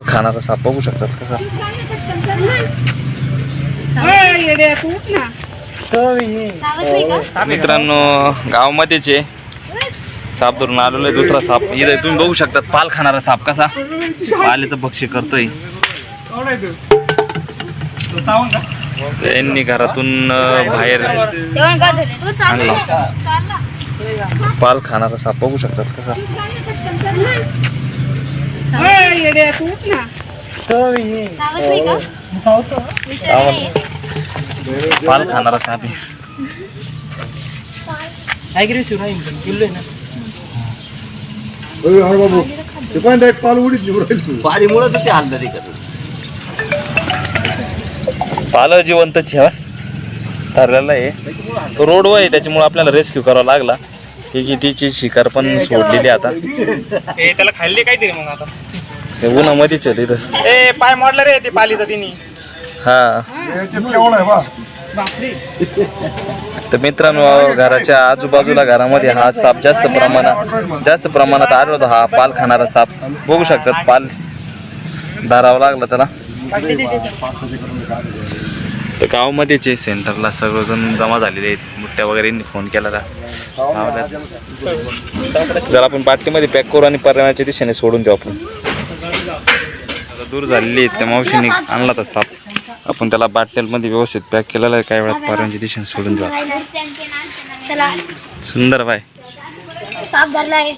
खाणारा साप बघू शकतात कसा मित्रांनो गावामध्येच आहे साप धरून आलेलो आहे. दुसरा साप इथे तुम्ही बघू शकतात पाल खाणारा साप कसा? पालेचं भक्ष्य करतोय. यांनी घरातून बाहेर आणला. पाल खाणारा साप बघू शकतात कसा येड्या तू उठ ना. पाल खाणारा साप आहे अरे अरे बाबू. ते पण एक पाल उडीत निवड राहील तू. पाणीमुळे तर ते हल्ला नाही करत पाल जिवंतच आहे ठरलेलं आहे. तो रोडवर आहे त्याच्यामुळे आपल्याला रेस्क्यू करावा लागला. ती की तिची शिकार पण सोडलेली आता. त्याला खाल्ली काहीतरी मग आता. ते उन्हामध्येच आहे तिथं. ए पाय मोडला रे ते पालीचा तिने हा. तर मित्रांनो घराच्या आजूबाजूला घरामध्ये हा साप जास्त प्रमाणात जास्त प्रमाणात आढळतो. हा पाल खाणारा साप. बघू शकतात पाल धारावा लागला त्याला. तर गावामध्येच आहे सेंटरला सर्वजण जमा झालेले आहेत. मुठ्या वगैरे फोन केला. जर आपण बाटलीमध्ये पॅक करू आणि पर्यावरणाच्या दिशेने सोडून देऊ आपण. दूर झालेली आहेत. त्या मावशीने आणला तर साप. आपण त्याला बाटलीमध्ये व्यवस्थित पॅक केलेला आहे. काही वेळात पर्यावरणाच्या दिशेने सोडून चला. सुंदर बाय. साप धरलाय.